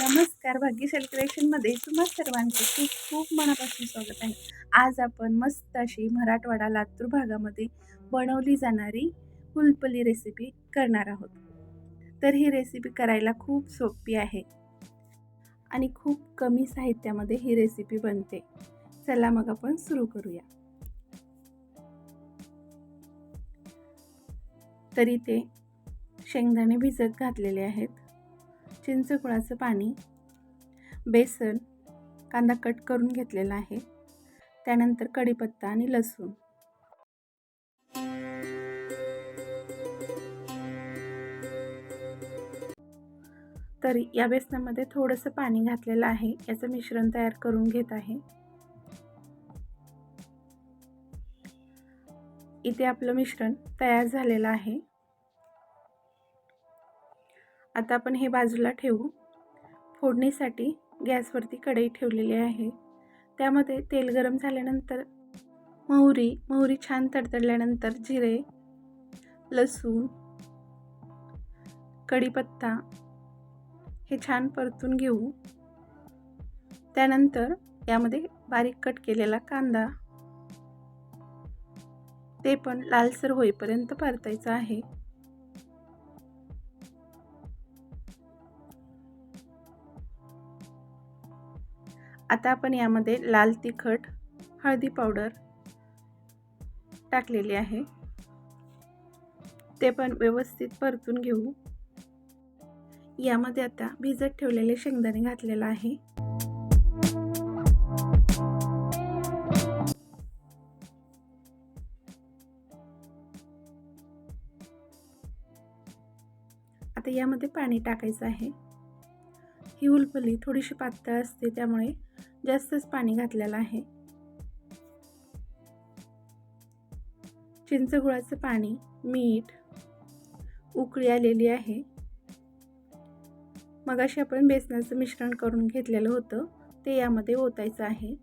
नमस्कार. भाग्यशाली क्रिएशनमध्ये तुम्हा सर्वांचे खूप खूप मनापासून स्वागत आहे. आज आपण मस्त अशी मराठवाडा लातूर भागामध्ये बनवली जाणारी कुलपली रेसिपी करणार आहोत. तर ही रेसिपी करायला खूप सोपी आहे. आणि खूप कमी साहित्यामध्ये ही रेसिपी बनते. चला मग आपण सुरू करूया. तरी ते शेंगदाणे भिजत घातलेले आहेत. चिंचगुळाचं पाणी बेसन कांदा कट करून घेतलेला आहे. त्यानंतर कढीपत्ता आणि लसूण. तर या बेसनामध्ये थोडंसं पाणी घातलेलं आहे. याचं मिश्रण तयार करून घेत आहे. इथे आपलं मिश्रण तयार झालेलं आहे. आता आपण हे बाजूला ठेवू. फोडणीसाठी गॅसवरती कढई ठेवलेली आहे. त्यामध्ये तेल गरम झाल्यानंतर मोहरी मोहरी छान तडतडल्यानंतर जिरे लसूण कढीपत्ता हे छान परतून घेऊ. त्यानंतर यामध्ये बारीक कट केलेला कांदा. ते पण लालसर होईपर्यंत परतायचं आहे. आता आपण यामध्ये लाल तिखट हळदी पावडर टाकलेली आहे. ते पण व्यवस्थित परतून घेऊ. यामध्ये आता भिजत ठेवलेले शेंगदाणे घातलेलं आहे. आता यामध्ये पाणी टाकायचं आहे. ही उलफली थोडीशी पातळ असते त्यामुळे जास्तच पाणी घातलेलं आहे. चिंचगुळाचं पाणी मीठ उकळी आलेली आहे. मग अशी आपण बेसनाचं मिश्रण करून घेतलेलं होतं ते यामध्ये ओतायचं आहे.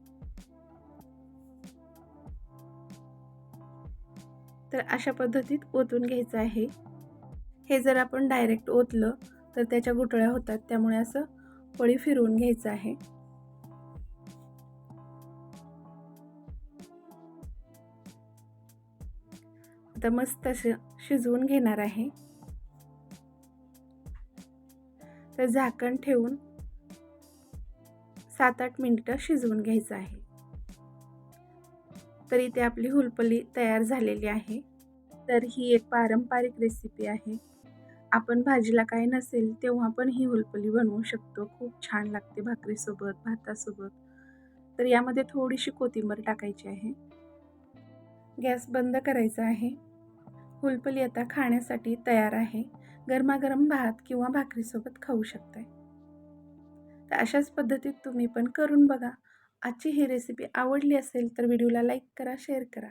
तर अशा पद्धतीत ओतून घ्यायचं आहे. हे जर आपण डायरेक्ट ओतलं तर त्याच्या गुटळ्या होतात त्यामुळे असं पळी फिरवून घ्यायचं आहे. आता मस्त असं शिजवून घेणार आहे. तर झाकण ठेवून सात आठ मिनटं शिजवून घ्यायचं आहे. तर इथे आपली हुलपली तयार झालेली आहे. तर ही एक पारंपरिक रेसिपी आहे. आपण भाजीला काय नसेल तेव्हा पण ही हुलपली बनवू शकतो. खूप छान लागते भाकरीसोबत भातासोबत. तर यामध्ये थोडीशी कोथिंबीर टाकायची आहे. गॅस बंद करायचा आहे. हुलपली आता खाण्यासाठी तयार आहे. गरमागरम भात किंवा भाकरीसोबत खाऊ शकताय. तर अशाच पद्धतीत तुम्ही पण करून बघा. आजची ही रेसिपी आवडली असेल तर व्हिडिओला लाईक करा शेअर करा.